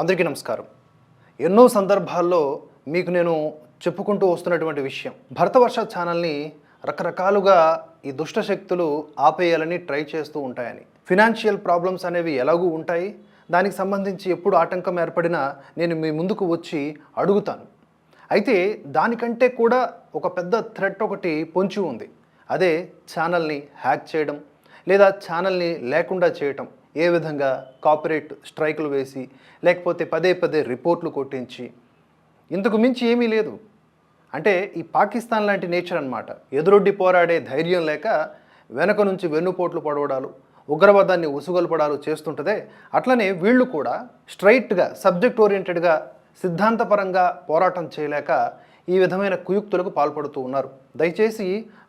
అందరికీ నమస్కారం. ఎన్నో సందర్భాల్లో మీకు నేను చెప్పుకుంటూ వస్తున్నటువంటి విషయం. భరతవర్ష ఛానల్ని రకరకాలుగా ఈ దుష్ట శక్తులు ఆపేయాలని ట్రై చేస్తూ ఉంటాయని. ఫినాన్షియల్ ప్రాబ్లమ్స్ అనేవి ఎలాగూ ఉంటాయి. దానికి సంబంధించి ఎప్పుడు ఆటంకం ఏర్పడినా నేను మీ ముందుకు వచ్చి అడుగుతాను. అయితే దానికంటే కూడా ఒక పెద్ద థ్రెట్ ఒకటి పొంచి ఉంది. అదే ఛానల్ని హ్యాక్ చేయడం లేదా ఛానల్ని లేకుండా చేయటం. ఏ విధంగా కాపరేట్ స్ట్రైకులు వేసి లేకపోతే పదే పదే రిపోర్ట్లు కొట్టించి ఇంతకు మించి ఏమీ లేదు. అంటే ఈ పాకిస్తాన్ లాంటి నేచర్ అనమాట ఎదురొడ్డి పోరాడే ధైర్యం లేక వెనక నుంచి వెన్నుపోట్లు పడవడాలు ఉగ్రవాదాన్ని ఉసుగొల్పడాలు చేస్తుంటదే. అట్లనే వీళ్ళు కూడా స్ట్రైట్గా సబ్జెక్ట్ ఓరియంటెడ్గా సిద్ధాంతపరంగా పోరాటం చేయలేక ఈ విధమైన కుయుక్తులకు పాల్పడుతూ ఉన్నారు. దయచేసి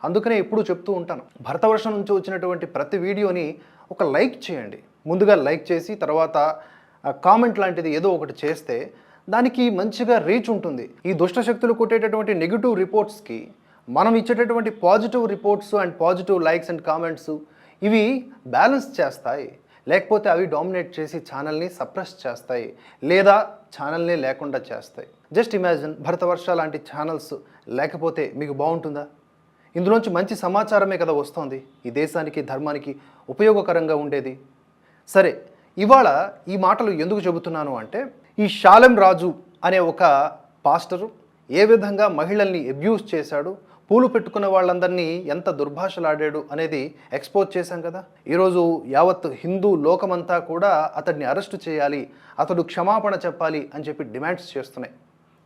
అందుకనే ఎప్పుడూ చెప్తూ ఉంటాను. భరతవర్షం నుంచి వచ్చినటువంటి ప్రతి వీడియోని ఒక లైక్ చేయండి. ముందుగా లైక్ చేసి తర్వాత కామెంట్ లాంటిది ఏదో ఒకటి చేస్తే దానికి మంచిగా రీచ్ ఉంటుంది. ఈ దుష్ట శక్తులు కొట్టేటటువంటి నెగిటివ్ రిపోర్ట్స్కి మనం ఇచ్చేటటువంటి positive reports and positive likes and comments ఇవి బ్యాలెన్స్ చేస్తాయి. లేకపోతే అవి డామినేట్ చేసి ఛానల్ని సప్రెస్ చేస్తాయి. లేదా ఛానల్ని లేకుండా చేస్తాయి. జస్ట్ ఇమాజిన్ భరతవర్ష లాంటి ఛానల్స్ లేకపోతే మీకు బాగుంటుందా? ఇందులోంచి మంచి సమాచారమే కదా వస్తోంది. ఈ దేశానికి ధర్మానికి ఉపయోగకరంగా ఉండేది. సరే ఇవాళ ఈ మాటలు ఎందుకు చెబుతున్నాను అంటే ఈ షాలెం రాజు అనే ఒక పాస్టరు ఏ విధంగా మహిళల్ని అబ్యూస్ చేశాడు పూలు పెట్టుకున్న వాళ్ళందరినీ ఎంత దుర్భాషలాడాడు అనేది ఎక్స్పోజ్ చేశాం కదా. ఈరోజు యావత్ హిందూ లోకమంతా కూడా అతడిని అరెస్టు చేయాలి అతడు క్షమాపణ చెప్పాలి అని చెప్పి డిమాండ్స్ చేస్తున్నాయి.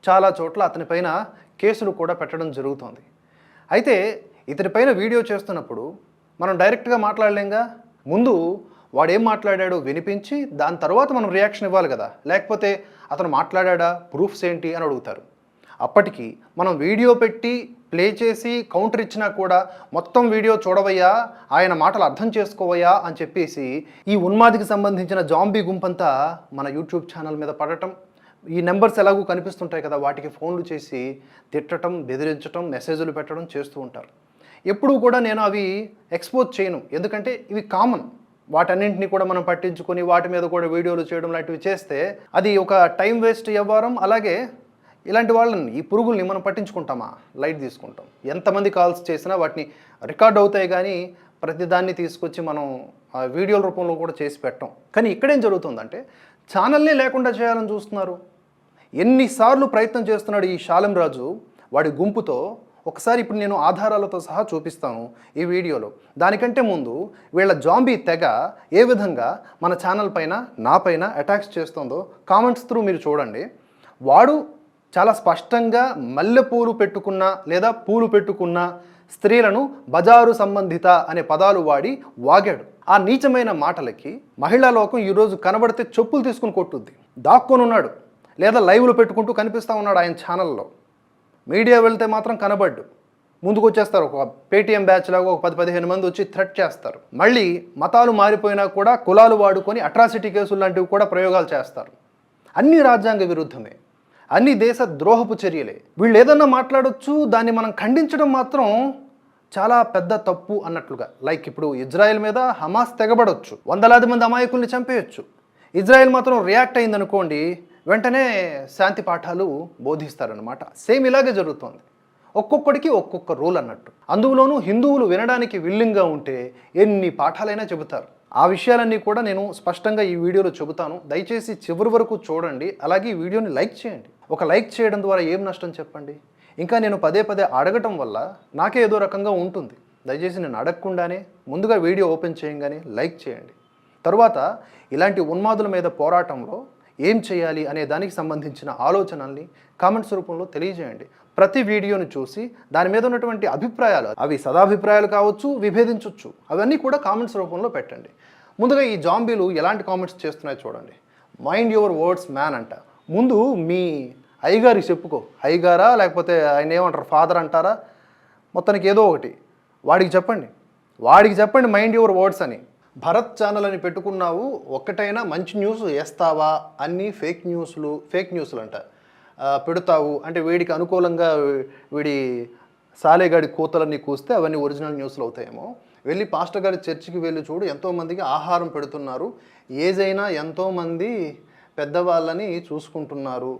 చాలా చోట్ల అతనిపైన కేసులు కూడా పెట్టడం జరుగుతోంది. అయితే ఇతనిపైన వీడియో చేస్తున్నప్పుడు మనం డైరెక్ట్గా మాట్లాడలేంగా? ముందు వాడు ఏం మాట్లాడాడో వినిపించి దాని తర్వాత మనం రియాక్షన్ ఇవ్వాలి కదా. లేకపోతే అతను మాట్లాడా ప్రూఫ్స్ ఏంటి? అని అడుగుతారు. అప్పటికి మనం వీడియో పెట్టి ప్లే చేసి కౌంటర్ ఇచ్చినా కూడా మొత్తం వీడియో చూడవయ్యా ఆయన మాటలు అర్థం చేసుకోవయ్యా అని చెప్పేసి ఈ ఉన్మాదికి సంబంధించిన జాంబీ గుంపంతా మన యూట్యూబ్ ఛానల్ మీద పడటం ఈ నెంబర్స్ ఎలాగూ కనిపిస్తుంటాయి కదా వాటికి ఫోన్లు చేసి తిట్టడం బెదిరించడం మెసేజ్లు పెట్టడం చేస్తూ ఉంటారు. ఎప్పుడూ కూడా నేను అవి ఎక్స్పోజ్ చేయను. ఎందుకంటే ఇవి కామన్ వాటన్నింటినీ కూడా మనం పట్టించుకొని వాటి మీద కూడా వీడియోలు చేయడం లాంటివి చేస్తే అది ఒక టైం వేస్ట్ వ్యవహారం. అలాగే ఇలాంటి వాళ్ళని ఈ పురుగుల్ని మనం పట్టించుకుంటామా? లైట్ తీసుకుంటాం. ఎంతమంది కాల్స్ చేసినా వాటిని రికార్డ్ అవుతాయి కానీ ప్రతిదాన్ని తీసుకొచ్చి మనం ఆ వీడియోల రూపంలో కూడా చేసి పెట్టాం. కానీ ఇక్కడేం జరుగుతుందంటే ఛానల్ని లేకుండా చేయాలని చూస్తున్నారు. ఎన్నిసార్లు ప్రయత్నం చేస్తున్నాడు ఈ శాలం రాజు వాడి గుంపుతో ఒకసారి ఇప్పుడు నేను ఆధారాలతో సహా చూపిస్తాను ఈ వీడియోలో. దానికంటే ముందు వీళ్ళ జాంబీ తెగ ఏ విధంగా మన ఛానల్ పైన నా పైన అటాక్స్ చేస్తుందో కామెంట్స్ త్రూ మీరు చూడండి. వాడు చాలా స్పష్టంగా మల్లెపూలు పెట్టుకున్న లేదా పూలు పెట్టుకున్న స్త్రీలను బజారు సంబంధిత అనే పదాలు వాడి వాగాడు. ఆ నీచమైన మాటలకి మహిళా లోకం ఈరోజు కనబడితే చెప్పులు తీసుకుని కొట్టుద్ది. దాక్కొని ఉన్నాడు. లేదా లైవ్లు పెట్టుకుంటూ కనిపిస్తూ ఉన్నాడు ఆయన ఛానల్లో. మీడియా వెళ్తే మాత్రం కనబడ్డు. ముందుకు వచ్చేస్తారు ఒక పేటీఎం బ్యాచ్ లాగా ఒక పది పదిహేను మంది వచ్చి థ్రెట్ చేస్తారు. మళ్ళీ మతాలు మారిపోయినా కూడా కులాలు వాడుకొని అట్రాసిటీ కేసులు లాంటివి కూడా ప్రయోగాలు చేస్తారు. అన్ని రాజ్యాంగ విరుద్ధమే. అన్ని దేశ ద్రోహపు చర్యలే. వీళ్ళు ఏదన్నా మాట్లాడొచ్చు దాన్ని మనం ఖండించడం మాత్రం చాలా పెద్ద తప్పు అన్నట్లుగా. లైక్ ఇప్పుడు ఇజ్రాయెల్ మీద హమాస్ తెగబడొచ్చు. వందలాది మంది అమాయకుల్ని చంపేయచ్చు. ఇజ్రాయెల్ మాత్రం రియాక్ట్ అయిందనుకోండి వెంటనే శాంతి పాఠాలు బోధిస్తారనమాట సేమ్ ఇలాగే జరుగుతోంది. ఒక్కొక్కడికి ఒక్కొక్క రూల్ అన్నట్టు. అందులోనూ హిందువులు వినడానికి విల్లింగ్గా ఉంటే ఎన్ని పాఠాలైనా చెబుతారు. ఆ విషయాలన్నీ కూడా నేను స్పష్టంగా ఈ వీడియోలో చెబుతాను. దయచేసి చివరి వరకు చూడండి. అలాగే ఈ వీడియోని లైక్ చేయండి. ఒక లైక్ చేయడం ద్వారా ఏం నష్టం చెప్పండి? ఇంకా నేను పదే పదే అడగటం వల్ల నాకే ఏదో రకంగా ఉంటుంది. దయచేసి నేను అడగకుండానే ముందుగా వీడియో ఓపెన్ చేయంగానే లైక్ చేయండి. తరువాత ఇలాంటి ఉన్మాదుల మీద పోరాటంలో ఏం చేయాలి అనే దానికి సంబంధించిన ఆలోచనల్ని కామెంట్స్ రూపంలో తెలియజేయండి. ప్రతి వీడియోను చూసి దాని మీద ఉన్నటువంటి అభిప్రాయాలు అవి సదాభిప్రాయాలు కావచ్చు విభేదించవచ్చు అవన్నీ కూడా కామెంట్స్ రూపంలో పెట్టండి. ముందుగా ఈ జాంబీలు ఎలాంటి కామెంట్స్ చేస్తున్నాయో చూడండి. మైండ్ యువర్ వర్డ్స్ మ్యాన్ అంట. ముందు మీ అయ్యగారికి చెప్పుకో. అయ్యగారా లేకపోతే ఆయన ఏమంటారు ఫాదర్ అంటారా? మొత్తానికి ఏదో ఒకటి. వాడికి చెప్పండి. వాడికి చెప్పండి మైండ్ యువర్ వర్డ్స్ అని. భరత్ ఛానల్ అని పెట్టుకున్నావు ఒక్కటైనా మంచి న్యూస్ వేస్తావా? అన్నీ ఫేక్ న్యూస్లు ఫేక్ న్యూస్లు అంట పెడతావు. అంటే వీడికి అనుకూలంగా వీడి సాలేగాడి కూతలన్నీ కూస్తే అవన్నీ ఒరిజినల్ న్యూస్లు అవుతాయేమో. వెళ్ళి పాస్టర్ గారి చర్చికి వెళ్ళి చూడు ఎంతోమందికి ఆహారం పెడుతున్నారు. ఏజ్ అయినా ఎంతోమంది పెద్దవాళ్ళని చూసుకుంటున్నారు.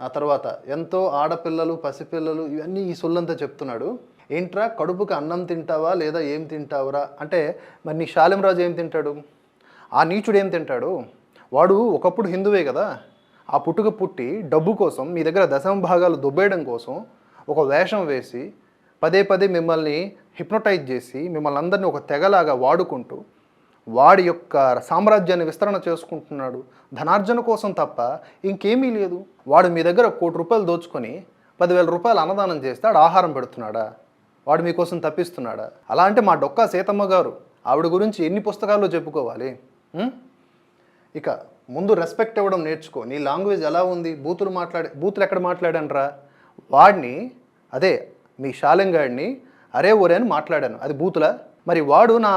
ఆ తర్వాత ఎంతో ఆడపిల్లలు పసిపిల్లలు ఇవన్నీ ఈ సొల్లంతా చెప్తున్నాడు. ఏంట్రా కడుపుకి అన్నం తింటావా లేదా ఏం తింటావురా? అంటే మరి నీ శాలింరాజు ఏం తింటాడు? ఆ నీచుడు ఏం తింటాడు? వాడు ఒకప్పుడు హిందువే కదా. ఆ పుట్టుక పుట్టి డబ్బు కోసం మీ దగ్గర దశమ భాగాలు దుబ్బేయడం కోసం ఒక వేషం వేసి పదే పదే మిమ్మల్ని హిప్నోటైజ్ చేసి మిమ్మల్ని అందరినీ ఒక తెగలాగా వాడుకుంటూ వాడి యొక్క సామ్రాజ్యాన్ని విస్తరణ చేసుకుంటున్నాడు. ధనార్జన కోసం తప్ప ఇంకేమీ లేదు. వాడు మీ దగ్గర కోటి రూపాయలు దోచుకొని పదివేల రూపాయలు అన్నదానం చేస్తే ఆడు ఆహారం పెడుతున్నాడా? వాడు మీకోసం తప్పిస్తున్నాడా? అలా అంటే మా డొక్కా సీతమ్మ గారు ఆవిడ గురించి ఎన్ని పుస్తకాల్లో చెప్పుకోవాలి? ఇక ముందు రెస్పెక్ట్ ఇవ్వడం నేర్చుకో. నీ లాంగ్వేజ్ ఎలా ఉంది? బూతులు మాట్లాడే బూతులు ఎక్కడ మాట్లాడానరా వాడిని అదే మీ షాలింగాడిని అరే ఒరే అని మాట్లాడాను. అది బూతులా? మరి వాడు నా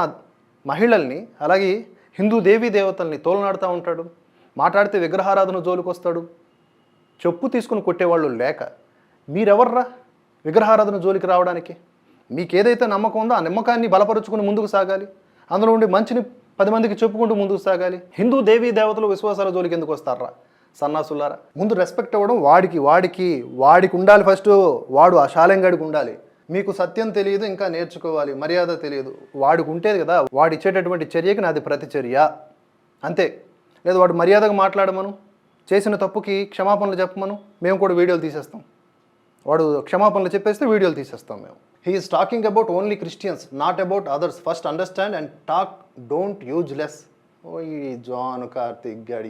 మహిళల్ని అలాగే హిందూ దేవీ దేవతల్ని తోలనాడుతూ ఉంటాడు? మాట్లాడితే విగ్రహారాధన జోలికి వస్తాడు చెప్పు తీసుకుని కొట్టేవాళ్ళు లేక. మీరెవర్రా విగ్రహారాధన జోలికి రావడానికి? మీకు ఏదైతే నమ్మకం ఉందో ఆ నమ్మకాన్ని బలపరుచుకుని ముందుకు సాగాలి. అందులో ఉండి మంచిని పది మందికి చెప్పుకుంటూ ముందుకు సాగాలి. హిందూ దేవీ దేవతలు విశ్వాసాల జోలికి ఎందుకు వస్తారా? సన్నాసులారా ముందు రెస్పెక్ట్ అవ్వడం వాడికి వాడికి వాడికి ఉండాలి ఫస్ట్ వాడు ఆ శాలెంగాడికి ఉండాలి. మీకు సత్యం తెలియదు ఇంకా నేర్చుకోవాలి. మర్యాద తెలియదు. వాడికి ఉంటేది కదా వాడు ఇచ్చేటటువంటి చర్యకి నాది ప్రతిచర్య. అంతే. లేదు వాడు మర్యాదగా మాట్లాడమను. చేసిన తప్పుకి క్షమాపణలు చెప్పమను. మేము కూడా వీడియోలు తీసేస్తాం. వాడు క్షమాపణలు చెప్పేస్తే వీడియోలు తీసేస్తాం మేము. He's talking about only Christians not about others first understand and talk don't use less ఓ ఈ జాన్ కార్తిక్ గాడి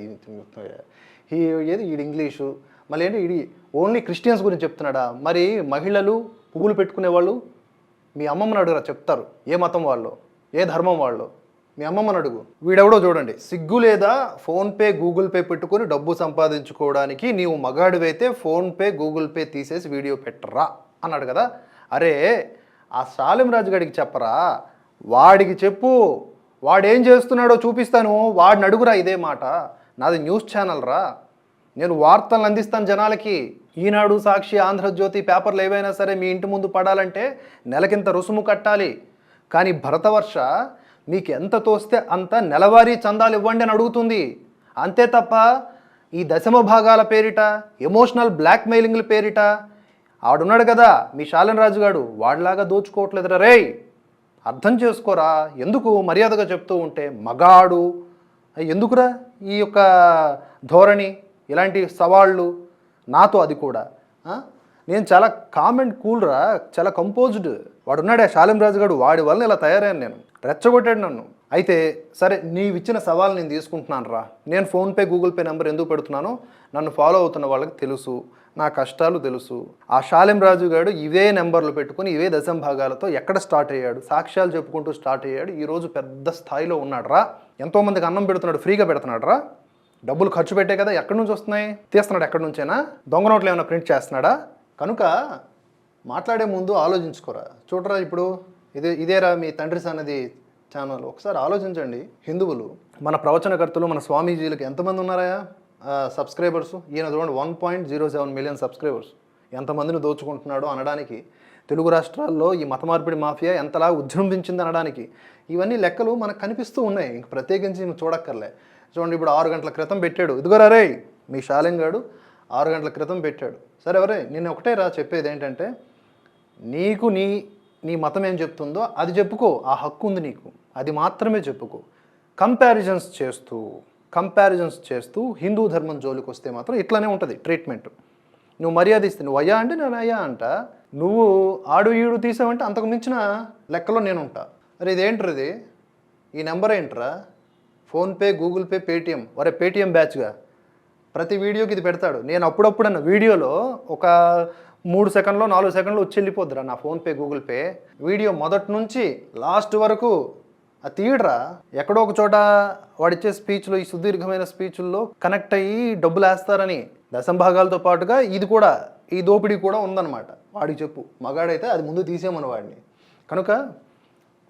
ఈ ఏది? ఈడు ఇంగ్లీషు. మళ్ళీ ఏంటి? ఇది ఓన్లీ క్రిస్టియన్స్ గురించి చెప్తున్నాడా? మరి మహిళలు పువ్వులు పెట్టుకునే వాళ్ళు మీ అమ్మమ్మని అడుగురా చెప్తారు. ఏ మతం వాళ్ళు? ఏ ధర్మం వాళ్ళు? మీ అమ్మమ్మని అడుగు. వీడెవడో చూడండి. సిగ్గు లేదా ఫోన్పే గూగుల్ పే పెట్టుకొని డబ్బు సంపాదించుకోవడానికి నీవు మగాడివైతే ఫోన్పే గూగుల్ పే తీసేసి వీడియో పెట్టరా అన్నాడు కదా. అరే ఆ సాలింరాజు గడికి చెప్పరా? వాడికి చెప్పు. వాడేం చేస్తున్నాడో చూపిస్తాను. వాడిని అడుగురా ఇదే మాట. నాది న్యూస్ ఛానల్ రా నేను వార్తలను అందిస్తాను జనాలకి. ఈనాడు సాక్షి ఆంధ్రజ్యోతి పేపర్లు ఏవైనా సరే మీ ఇంటి ముందు పడాలంటే నెలకింత రుసుము కట్టాలి. కానీ భరతవర్ష మీకు ఎంత తోస్తే అంత నెలవారీ చందాలు ఇవ్వండి అని అడుగుతుంది. అంతే తప్ప ఈ దశమ భాగాల పేరిట ఎమోషనల్ బ్లాక్మెయిలింగ్ల పేరిట ఆడున్నాడు కదా మీ శాలన్ రాజు గాడు వాడిలాగా దోచుకోవట్లేదురా. రే అర్థం చేసుకోరా ఎందుకు మర్యాదగా చెప్తూ ఉంటే మగాడు? ఎందుకురా ఈ యొక్క ధోరణి ఇలాంటి సవాళ్ళు? నాతో అది కూడా నేను చాలా కామెంట్ కూల్రా చాలా కంపోజ్డ్ వాడు ఉన్నాడే శాలిం రాజు గారు వాడి వల్ల ఇలా తయారయ్యాను నేను. రెచ్చగొట్టాడు నన్ను. అయితే సరే నీవిచ్చిన సవాల్ నేను తీసుకుంటున్నాను రా. నేను ఫోన్పే గూగుల్ పే నెంబర్ ఎందుకు పెడుతున్నానో నన్ను ఫాలో అవుతున్న వాళ్ళకి తెలుసు. నా కష్టాలు తెలుసు. ఆ శాలిం రాజు గారు ఇవే నెంబర్లు పెట్టుకుని ఇవే దశం భాగాలతో ఎక్కడ స్టార్ట్ అయ్యాడు? సాక్ష్యాలు చెప్పుకుంటూ స్టార్ట్ అయ్యాడు. ఈరోజు పెద్ద స్థాయిలో ఉన్నాడు రా. ఎంతోమందికి అన్నం పెడుతున్నాడు ఫ్రీగా పెడుతున్నాడు రా. డబ్బులు ఖర్చు పెట్టే కదా ఎక్కడి నుంచి వస్తున్నాయి? తీస్తున్నాడు ఎక్కడి నుంచైనా? దొంగ నోట్లు ఏమైనా ప్రింట్ చేస్తున్నాడా? కనుక మాట్లాడే ముందు ఆలోచించుకోరా. చూడరా ఇప్పుడు ఇదే ఇదేరా మీ తండ్రి సన్నది ఛానల్. ఒకసారి ఆలోచించండి. హిందువులు మన ప్రవచనకర్తలు మన స్వామీజీలకు ఎంతమంది ఉన్నారా సబ్స్క్రైబర్స్ ఈయన చూడండి one point zero seven million subscribers ఎంతమందిని దోచుకుంటున్నాడో అనడానికి తెలుగు రాష్ట్రాల్లో ఈ మత మార్పిడి మాఫియా ఎంతలా ఉజృంభించింది అనడానికి ఇవన్నీ లెక్కలు మనకు కనిపిస్తూ ఉన్నాయి. ఇంక ప్రత్యేకించి చూడక్కర్లే. చూడండి ఇప్పుడు ఆరు గంటల క్రితం పెట్టాడు. ఇదిగోరా రే మీ శాలింగాడు ఆరు గంటల క్రితం పెట్టాడు. సరే ఎవరే నేను ఒకటే రా చెప్పేది ఏంటంటే నీకు నీ నీ మతం ఏం చెప్తుందో అది చెప్పుకో ఆ హక్కు ఉంది నీకు. అది మాత్రమే చెప్పుకో. కంపారిజన్స్ చేస్తూ కంపారిజన్స్ చేస్తూ హిందూ ధర్మం జోలికి వస్తే మాత్రం ఇట్లానే ఉంటుంది ట్రీట్మెంట్. నువ్వు మర్యాద ఇస్తే నువ్వు అయ్యా అంటే నేను అయ్యా అంట. నువ్వు ఆడు ఈడు తీసావంటే అంతకు మించిన లెక్కలో నేను ఉంటా. అరే ఇదేంట్రా ఇది? ఈ నెంబర్ ఏంట్రా? PhonePe Google Pay Paytm. వరే పేటిఎం బ్యాచ్గా. ప్రతి వీడియోకి ఇది పెడతాడు. నేను అప్పుడప్పుడు అన్న వీడియోలో ఒక మూడు సెకండ్లో నాలుగు సెకండ్లో వచ్చి వెళ్ళిపోద్దురా నా ఫోన్పే గూగుల్ పే. వీడియో మొదటి నుంచి లాస్ట్ వరకు ఆ తీయడరా. ఎక్కడో ఒక చోట వాడిచ్చే స్పీచ్లో ఈ సుదీర్ఘమైన స్పీచ్ల్లో కనెక్ట్ అయ్యి డబ్బులు వేస్తారని దశంభాగాలతో పాటుగా ఇది కూడా ఈ దోపిడీ కూడా ఉందన్నమాట. వాడికి చెప్పు. మగాడైతే అది ముందు తీసేమని వాడిని. కనుక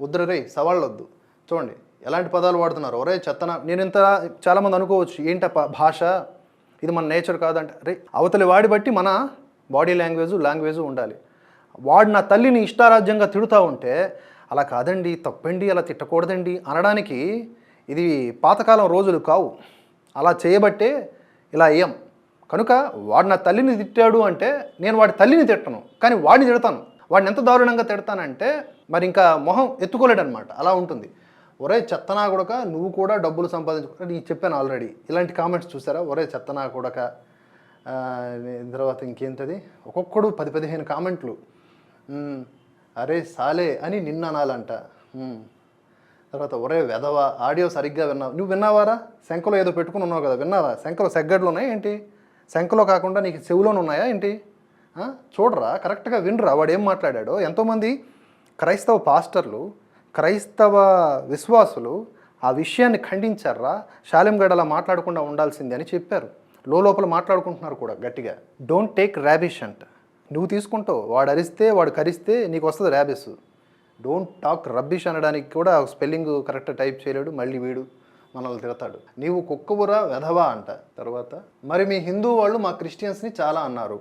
వద్దురు సవాళ్ళొద్దు. సవాళ్ళు వద్దు చూడండి ఎలాంటి పదాలు వాడుతున్నారు? ఒరే చెత్తన? నేను ఇంత చాలామంది అనుకోవచ్చు. ఏంట భాష? ఇది మన నేచర్ కాదంటే. రే అవతలి వాడి బట్టి మన బాడీ లాంగ్వేజ్ లాంగ్వేజ్ ఉండాలి. వాడు నా తల్లిని ఇష్టారాజ్యంగా తిడుతూ ఉంటే అలా కాదండి తప్పండి అలా తిట్టకూడదండి అనడానికి ఇది పాతకాలం రోజులు కావు. అలా చేయబట్టే ఇలా అయ్యాం కనుక వాడు నా తల్లిని తిట్టాడు అంటే నేను వాడి తల్లిని తిట్టను కానీ వాడిని తిడతాను. వాడిని ఎంత దారుణంగా తిడతానంటే మరి ఇంకా మొహం ఎత్తుకోలేడనమాట అలా ఉంటుంది. ఒరే చెత్తనా కొడక నువ్వు కూడా డబ్బులు సంపాదించుకో నీకు చెప్పాను ఆల్రెడీ ఇలాంటి కామెంట్స్ చూసారా? ఒరే చెత్తనా కొడక. తర్వాత ఇంకేంటది? ఒక్కొక్కడు పది పదిహేను కామెంట్లు. అరే సాలే అని నిన్న అనాలంట. తర్వాత ఒరే వెధవ ఆడియో సరిగ్గా విన్నావు. నువ్వు విన్నావారా? శంఖలో ఏదో పెట్టుకుని ఉన్నావు కదా విన్నావా? శంఖలో సెగ్గడ్లు ఉన్నాయా ఏంటి? శంఖలో కాకుండా నీకు చెవులోనే ఉన్నాయా ఏంటి? చూడరా కరెక్ట్గా వినరా. వాడు ఏం మాట్లాడాడో? ఎంతోమంది క్రైస్తవ పాస్టర్లు క్రైస్తవ విశ్వాసులు ఆ విషయాన్ని ఖండించారా? శాలెంగడ్ అలా మాట్లాడకుండా ఉండాల్సింది అని చెప్పారు. లోపల మాట్లాడుకుంటున్నారు కూడా గట్టిగా. డోంట్ టేక్ ర్యాబిష్ అంట నువ్వు తీసుకుంటావు. వాడు అరిస్తే వాడు కరిస్తే నీకు వస్తుంది ర్యాబిస్ డోంట్ టాక్ రబ్బిష్ అనడానికి కూడా స్పెల్లింగ్ కరెక్ట్ టైప్ చేయలేడు. మళ్ళీ వీడు మనల్ని తిడతాడు. నీవు కుక్కబురా వెధవా అంట. తర్వాత మరి మీ హిందూ వాళ్ళు మా క్రిస్టియన్స్ని చాలా అన్నారు.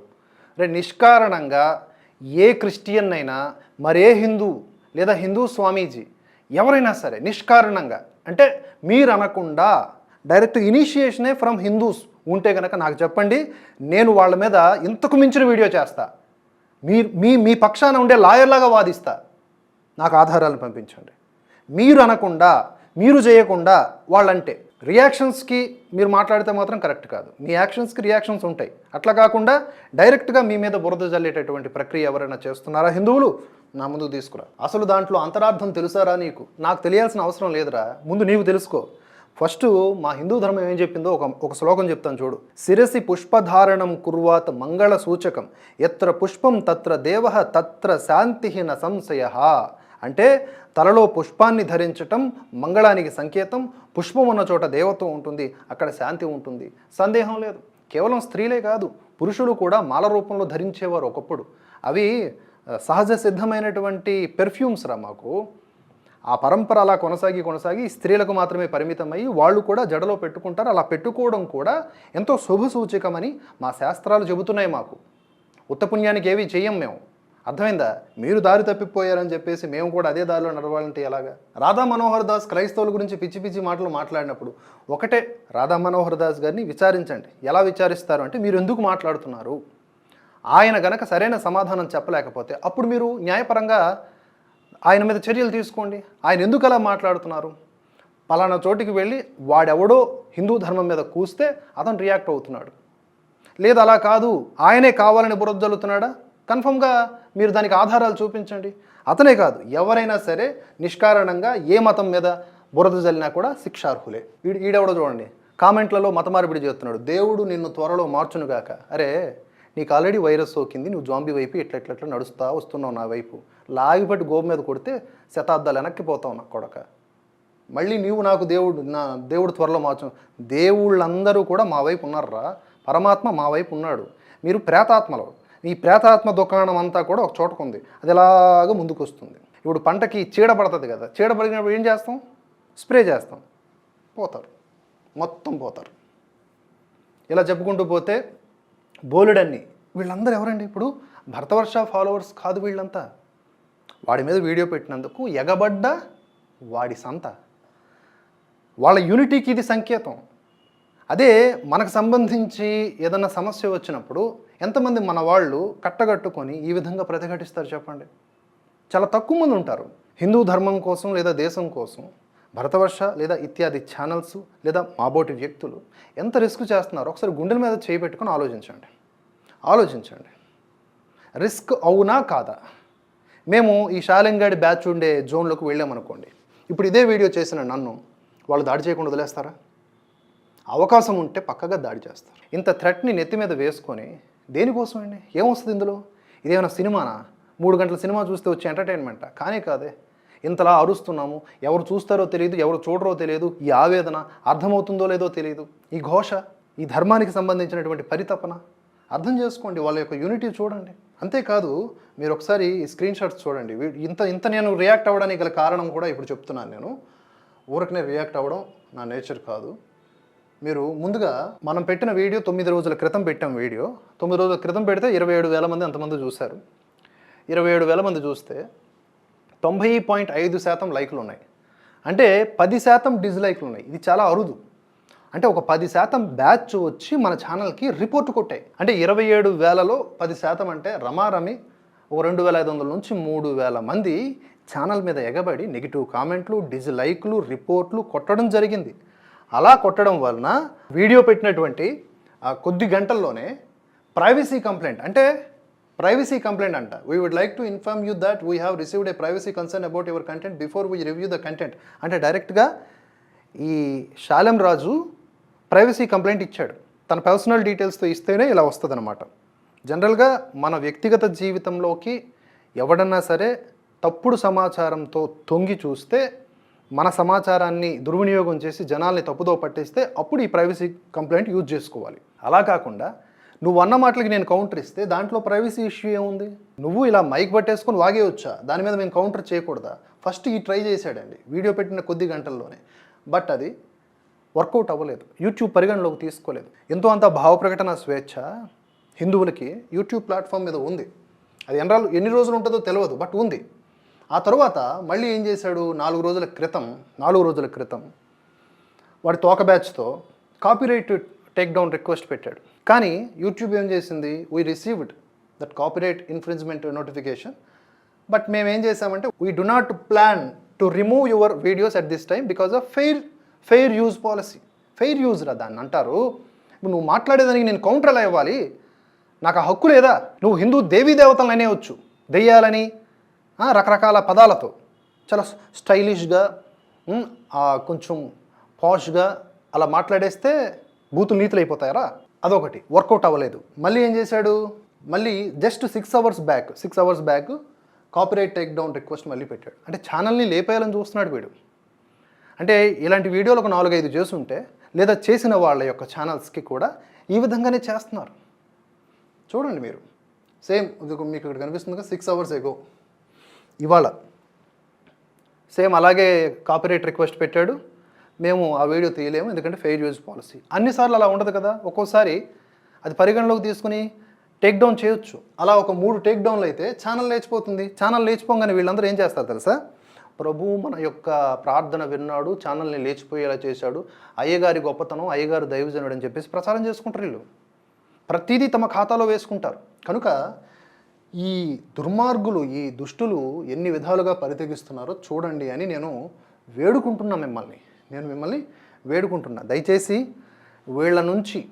రే నిష్కారణంగా ఏ క్రిస్టియన్ అయినా మరే హిందూ లేదా హిందూ స్వామీజీ ఎవరైనా సరే నిష్కారణంగా అంటే మీరు అనకుండా డైరెక్ట్ ఇనిషియేషనే ఫ్రమ్ హిందూస్ ఉంటే కనుక నాకు చెప్పండి నేను వాళ్ళ మీద ఇంతకు మించిన వీడియో చేస్తా. మీ మీ మీ పక్షాన ఉండే లాయర్లాగా వాదిస్తా. నాకు ఆధారాలను పంపించండి. మీరు అనకుండా మీరు చేయకుండా వాళ్ళంటే రియాక్షన్స్కి మీరు మాట్లాడితే మాత్రం కరెక్ట్ కాదు. మీ యాక్షన్స్కి రియాక్షన్స్ ఉంటాయి. అట్లా కాకుండా డైరెక్ట్గా మీ మీద బురద జల్లేటటువంటి ప్రక్రియ ఎవరైనా చేస్తున్నారా హిందువులు? నా ముందుకు తీసుకురా. అసలు దాంట్లో అంతరార్థం తెలుసారా నీకు? నాకు తెలియాల్సిన అవసరం లేదురా. ముందు నీవు తెలుసుకో. ఫస్ట్ మా హిందూ ధర్మం ఏం చెప్పిందో ఒక ఒక శ్లోకం చెప్తాను చూడు. శిరసి పుష్పధారణం కుర్వాత్ మంగళ సూచకం. ఎత్ర పుష్పం తత్ర దేవ తత్ర శాంతి న సంశయ. అంటే తలలో పుష్పాన్ని ధరించటం మంగళానికి సంకేతం. పుష్పం ఉన్న చోట దేవత్వం ఉంటుంది అక్కడ శాంతి ఉంటుంది. సందేహం లేదు. కేవలం స్త్రీలే కాదు పురుషులు కూడా మాల రూపంలో ధరించేవారు ఒకప్పుడు. అవి సహజ సిద్ధమైనటువంటి పెర్ఫ్యూమ్స్ రా మాకు. ఆ పరంపర అలా కొనసాగి కొనసాగి స్త్రీలకు మాత్రమే పరిమితమై వాళ్ళు కూడా జడలో పెట్టుకుంటారు. అలా పెట్టుకోవడం కూడా ఎంతో శుభ సూచకమని మా శాస్త్రాలు చెబుతున్నాయి మాకు. ఉత్తపుణ్యానికి ఏవి చెయ్యం మేము. అర్థమైందా? మీరు దారి తప్పిపోయారని చెప్పేసి మేము కూడా అదే దారిలో నడవాలంటే ఎలాగా? రాధా మనోహర్ దాస్ క్రైస్తవుల గురించి పిచ్చి పిచ్చి మాటలు మాట్లాడినప్పుడు ఒకటే రాధా మనోహర్ దాస్ గారిని విచారించండి. ఎలా విచారిస్తారు అంటే మీరు ఎందుకు మాట్లాడుతున్నారు? ఆయన గనక సరైన సమాధానం చెప్పలేకపోతే అప్పుడు మీరు న్యాయపరంగా ఆయన మీద చర్యలు తీసుకోండి. ఆయన ఎందుకు అలా మాట్లాడుతున్నారు? పలానా చోటికి వెళ్ళి వాడెవడో హిందూ ధర్మం మీద కూస్తే అతను రియాక్ట్ అవుతున్నాడు. లేదు అలా కాదు ఆయనే కావాలని బురద జల్లుతున్నాడా కన్ఫర్మ్గా మీరు దానికి ఆధారాలు చూపించండి. అతనే కాదు ఎవరైనా సరే నిష్కారణంగా ఏ మతం మీద బురద జల్లినా కూడా శిక్షార్హులే. ఈడు ఈడెవడో చూడండి కామెంట్లలో మత మార్పిడి చేస్తున్నాడు. దేవుడు నిన్ను త్వరలో మార్చునుగాక. అరే నీకు ఆల్రెడీ వైరస్ సోకింది నువ్వు జాంబీ వైపు ఇట్లా ఇట్లా ఇట్లా నడుస్తా వస్తున్నావు నా వైపు. లాగిపట్టి గోపు మీద కొడితే శతాబ్దాలు వెనక్కి పోతావు నా కొడక. మళ్ళీ నీవు నాకు దేవుడు నా దేవుడు త్వరలో మార్చు దేవుళ్ళందరూ కూడా మా వైపు ఉన్నారా పరమాత్మ మా వైపు ఉన్నాడు. మీరు ప్రేతాత్మలు. ఈ ప్రేతాత్మ దుకాణం అంతా కూడా ఒక చోటకు ఉంది. అది ఎలాగ ముందుకు వస్తుంది ఇప్పుడు పంటకి చీడ పడుతుంది కదా చీడ పడినప్పుడు ఏం చేస్తాం? స్ప్రే చేస్తాం. పోతారు. మొత్తం పోతారు. ఇలా చెప్పుకుంటూ పోతే బోలెడన్ని. వీళ్ళందరూ ఎవరండి ఇప్పుడు? భరతవర్ష ఫాలోవర్స్ కాదు వీళ్ళంతా. వాడి మీద వీడియో పెట్టినందుకు ఎగబడ్డ వాడి సంత. వాళ్ళ యూనిటీకి ఇది సంకేతం. అదే మనకు సంబంధించి ఏదన్నా సమస్య వచ్చినప్పుడు ఎంతమంది మన వాళ్ళు కట్టగట్టుకొని ఈ విధంగా ప్రతిఘటిస్తారు చెప్పండి. చాలా తక్కువ మంది ఉంటారు. హిందూ ధర్మం కోసం లేదా దేశం కోసం భరతవర్ష లేదా ఇత్యాది ఛానల్స్ లేదా మాబోటి వ్యక్తులు ఎంత రిస్క్ చేస్తున్నారో ఒకసారి గుండెల మీద చేయి పెట్టుకొని ఆలోచించండి. ఆలోచించండి. రిస్క్ అవునా కాదా? మేము ఈ షాలింగాడి బ్యాచ్ ఉండే జోన్లోకి వెళ్ళామనుకోండి ఇప్పుడు ఇదే వీడియో చేసిన నన్ను వాళ్ళు దాడి చేయకుండా వదిలేస్తారా? అవకాశం ఉంటే పక్కగా దాడి చేస్తారు. ఇంత థ్రెట్ని నెత్తి మీద వేసుకొని దేనికోసం అండి ఏమొస్తుంది ఇందులో? ఇదేమైనా సినిమానా? మూడు గంటల సినిమా చూస్తే వచ్చే ఎంటర్టైన్మెంటా కానీ కాదే. ఇంతలా అరుస్తున్నాము ఎవరు చూస్తారో తెలియదు ఎవరు చూడరో తెలియదు ఈ ఆవేదన అర్థమవుతుందో లేదో తెలియదు. ఈ ఘోష ఈ ధర్మానికి సంబంధించినటువంటి పరితపన అర్థం చేసుకోండి వాళ్ళ యొక్క యూనిటీ చూడండి. అంతేకాదు మీరు ఒకసారి ఈ స్క్రీన్ షాట్స్ చూడండి. ఇంత ఇంత నేను రియాక్ట్ అవ్వడానికి గల కారణం కూడా ఇప్పుడు చెప్తున్నాను నేను. ఊరికనే రియాక్ట్ అవ్వడం నా నేచర్ కాదు. మీరు ముందుగా మనం పెట్టిన వీడియో తొమ్మిది రోజుల క్రితం పెట్టాం వీడియో. తొమ్మిది రోజుల క్రితం పెడితే ఇరవై ఏడు వేల మంది అంతమంది చూశారు. ఇరవై ఏడు వేల మంది చూస్తే తొంభై పాయింట్ ఐదు శాతం లైక్లు ఉన్నాయి. అంటే పది శాతం డిజ్లైక్లు ఉన్నాయి. ఇది చాలా అరుదు. అంటే ఒక పది శాతం బ్యాచ్ వచ్చి మన ఛానల్కి రిపోర్ట్ కొట్టాయి. అంటే ఇరవై ఏడు వేలలో పది శాతం అంటే రమారమి ఒక రెండు వేల ఐదు వందల నుంచి మూడు వేల మంది ఛానల్ మీద ఎగబడి నెగిటివ్ కామెంట్లు డిజ్లైక్లు రిపోర్ట్లు కొట్టడం జరిగింది. అలా కొట్టడం వలన వీడియో పెట్టినటువంటి ఆ కొద్ది గంటల్లోనే ప్రైవసీ కంప్లైంట్ అంటే ప్రైవసీ కంప్లైంట్ అంట. We would like to inform you that we have received a privacy concern about your content before we review the content అంటే డైరెక్ట్గా ఈ శాలం రాజు ప్రైవసీ కంప్లైంట్ ఇచ్చాడు. తన పర్సనల్ డీటెయిల్స్తో ఇస్తేనే ఇలా వస్తుందన్నమాట. జనరల్గా మన వ్యక్తిగత జీవితంలోకి ఎవడన్నా సరే తప్పుడు సమాచారంతో తొంగి చూస్తే మన సమాచారాన్ని దుర్వినియోగం చేసి జనాల్ని తప్పుదో పట్టిస్తే అప్పుడు ఈ ప్రైవసీ కంప్లైంట్ యూజ్ చేసుకోవాలి. అలా కాకుండా నువ్వు అన్న మాటలకి నేను కౌంటర్ ఇస్తే దాంట్లో ప్రైవసీ ఇష్యూ ఏముంది? నువ్వు ఇలా మైక్ పట్టేసుకొని వాగేయొచ్చా? దాని మీద మేము కౌంటర్ చేయకూడదా? ఫస్ట్ ఈ ట్రై చేశాడండి వీడియో పెట్టిన కొద్ది గంటల్లోనే. బట్ అది వర్కౌట్ అవ్వలేదు. యూట్యూబ్ పరిగణలోకి తీసుకోలేదు. ఎంతో అంత భావ ప్రకటన స్వేచ్ఛ హిందువులకి యూట్యూబ్ ప్లాట్ఫామ్ మీద ఉంది. అది ఎన్ని రోజులు ఎన్ని రోజులు ఉంటుందో తెలియదు బట్ ఉంది. ఆ తర్వాత మళ్ళీ ఏం చేశాడు? నాలుగు రోజుల క్రితం నాలుగు రోజుల క్రితం వాడి తోక బ్యాచ్తో కాపీరైట్ టేక్ డౌన్ రిక్వెస్ట్ పెట్టాడు. కానీ యూట్యూబ్ ఏం చేసింది? We received that copyright infringement notification but మేము ఏం చేసామంటే we do not plan to remove your videos at this time because of fair fair use policy fair use రా దాన్ని అంటారు. ఇప్పుడు నువ్వు మాట్లాడేదానికి నేను కౌంటర్ ఎలా ఇవ్వాలి. నాకు ఆ హక్కు లేదా? నువ్వు హిందూ దేవీ దేవతలను అనేవచ్చు దెయ్యాలని రకరకాల పదాలతో. చాలా స్టైలిష్గా కొంచెం పాష్గా అలా మాట్లాడేస్తే బూతులు నీతులు అయిపోతాయరా అదొకటి. వర్కౌట్ అవ్వలేదు. మళ్ళీ ఏం చేశాడు? మళ్ళీ just six hours back six hours back copyright take down request మళ్ళీ పెట్టాడు. అంటే ఛానల్ని లేపేయాలని చూస్తున్నాడు వీడు. అంటే ఇలాంటి వీడియోలు ఒక నాలుగైదు చేస్తుంటే లేదా చేసిన వాళ్ళ యొక్క ఛానల్స్కి కూడా ఈ విధంగానే చేస్తున్నారు. చూడండి మీరు. సేమ్ మీకు ఇక్కడ కనిపిస్తుంది కదా సిక్స్ అవర్స్ ఎగో. ఇవాళ సేమ్ అలాగే కాపీరైట్ రిక్వెస్ట్ పెట్టాడు. మేము ఆ వీడియో తీయలేము ఎందుకంటే ఫెయిర్ యూజ్ పాలసీ అన్నిసార్లు అలా ఉండదు కదా. ఒక్కోసారి అది పరిగణలోకి తీసుకుని టేక్ డౌన్ చేయొచ్చు. అలా ఒక మూడు టేక్ డౌన్లు అయితే ఛానల్ లేచిపోతుంది. ఛానల్ లేచిపోగానే వీళ్ళందరూ ఏం చేస్తారు తెలుసా? ప్రభు మన యొక్క ప్రార్థన విన్నాడు ఛానల్ని లేచిపోయేలా చేశాడు. అయ్యగారి గొప్పతనం అయ్యగారు దైవజనుడు అని చెప్పేసి ప్రచారం చేసుకుంటారు వీళ్ళు. ప్రతిదీ తమ ఖాతాలో వేసుకుంటారు. కనుక ఈ దుర్మార్గులు ఈ దుష్టులు ఎన్ని విధాలుగా పరితెగిస్తున్నారో చూడండి అని నేను వేడుకుంటున్నా మిమ్మల్ని. నేను మిమ్మల్ని వేడుకుంటున్నా. దయచేసి వీళ్ళ నుంచి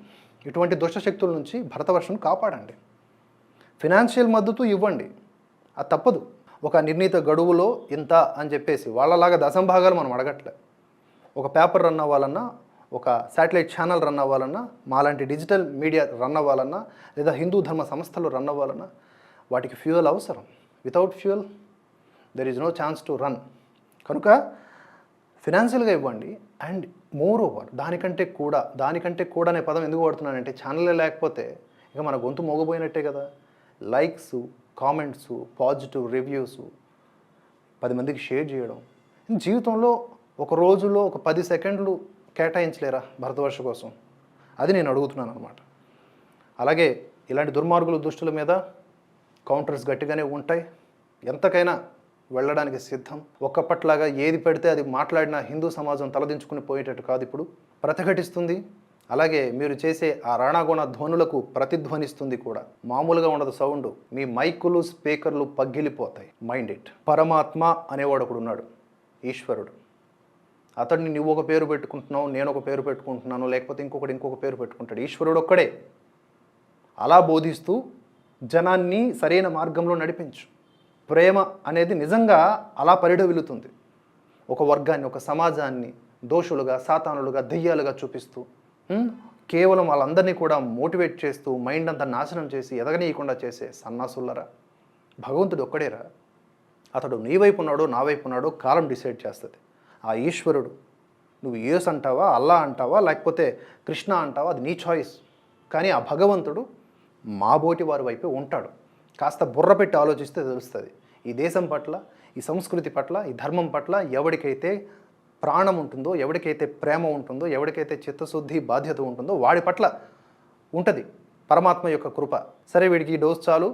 ఇటువంటి దుష్టశక్తుల నుంచి భరతవర్షను కాపాడండి. ఫినాన్షియల్ మద్దతు ఇవ్వండి. అది తప్పదు. ఒక నిర్ణీత గడువులో ఇంత అని చెప్పేసి వాళ్ళలాగా దశంభాగాలు మనం అడగట్లే. ఒక పేపర్ రన్ అవ్వాలన్నా ఒక శాటిలైట్ ఛానల్ రన్ అవ్వాలన్నా మాలాంటి డిజిటల్ మీడియా రన్ అవ్వాలన్నా లేదా హిందూ ధర్మ సంస్థలు రన్ అవ్వాలన్నా వాటికి ఫ్యూయల్ అవసరం. Without fuel there is no chance to run కనుక ఫినాన్షియల్గా ఇవ్వండి. అండ్ మోర్ ఓవర్ దానికంటే కూడా దానికంటే కూడా అనే పదం ఎందుకు వాడుతున్నానంటే ఛానలే లేకపోతే ఇక మన గొంతు మోగపోయినట్టే కదా. లైక్స్ కామెంట్స్ పాజిటివ్ రివ్యూస్ పది మందికి షేర్ చేయడం. జీవితంలో ఒక రోజులో ఒక పది సెకండ్లు కేటాయించలేరా భరతవర్ష కోసం? అది నేను అడుగుతున్నాను అనమాట అలాగే ఇలాంటి దుర్మార్గుల దుష్టుల మీద కౌంటర్స్ గట్టిగానే ఉంటాయి. ఎంతకైనా వెళ్ళడానికి సిద్ధం. ఒక్కప్పట్లాగా ఏది పెడితే అది మాట్లాడిన హిందూ సమాజం తలదించుకుని పోయేటట్టు కాదు ఇప్పుడు. ప్రతిఘటిస్తుంది. అలాగే మీరు చేసే ఆ రాణాగుణ ధ్వనులకు ప్రతిధ్వనిస్తుంది కూడా. మామూలుగా ఉండదు సౌండ్. మీ మైకులు స్పీకర్లు పగిలిపోతాయి. Mind it. పరమాత్మ అనేవాడు ఒకడు ఉన్నాడు. ఈశ్వరుడు. అతడిని నువ్వు ఒక పేరు పెట్టుకుంటున్నావు నేను ఒక పేరు పెట్టుకుంటున్నాను లేకపోతే ఇంకొకటి ఇంకొక పేరు పెట్టుకుంటాడు. ఈశ్వరుడు ఒక్కడే. అలా బోధిస్తూ జనాన్ని సరైన మార్గంలో నడిపించు. ప్రేమ అనేది నిజంగా అలా పరిడవిలుతుంది ఒక వర్గాన్ని ఒక సమాజాన్ని దోషులుగా సాతానులుగా దెయ్యాలుగా చూపిస్తూ కేవలం వాళ్ళందరినీ కూడా మోటివేట్ చేస్తూ మైండ్ అంతా నాశనం చేసి ఎదగనీయకుండా చేసే సన్నాసుల్లరా? భగవంతుడు ఒక్కడేరా. అతడు నీ వైపు ఉన్నాడో నా వైపు ఉన్నాడో కాలం డిసైడ్ చేస్తుంది. ఆ ఈశ్వరుడు నువ్వు యేస్ అంటావా అల్లా అంటావా లేకపోతే కృష్ణ అంటావా అది నీ చాయిస్. కానీ ఆ భగవంతుడు మాబోటి వారి వైపే ఉంటాడు. కాస్త బుర్ర పెట్టి ఆలోచిస్తే తెలుస్తుంది. ఈ దేశం పట్ల ఈ సంస్కృతి పట్ల ఈ ధర్మం పట్ల ఎవరికైతే ప్రాణం ఉంటుందో ఎవరికైతే ప్రేమ ఉంటుందో ఎవరికైతే చిత్తశుద్ధి బాధ్యత ఉంటుందో వాడి పట్ల ఉంటుంది పరమాత్మ యొక్క కృప. సరే వీడికి ఈ డోస్ చాలు.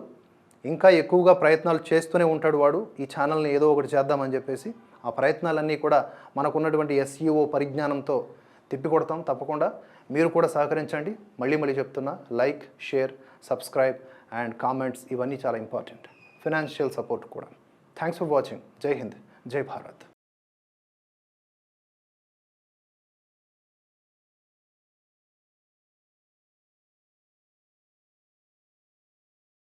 ఇంకా ఎక్కువగా ప్రయత్నాలు చేస్తూనే ఉంటాడు వాడు. ఈ ఛానల్ని ఏదో ఒకటి చేద్దామని చెప్పేసి ఆ ప్రయత్నాలన్నీ కూడా మనకున్నటువంటి ఎస్ఈఓ పరిజ్ఞానంతో తిప్పికొడతాం తప్పకుండా. మీరు కూడా సహకరించండి. మళ్ళీ మళ్ళీ చెప్తున్నా like share subscribe and comments ఇవన్నీ చాలా ఇంపార్టెంట్ ఫినాన్షియల్ సపోర్ట్ కూడా. Thanks for watching Jai Hind జై భారత్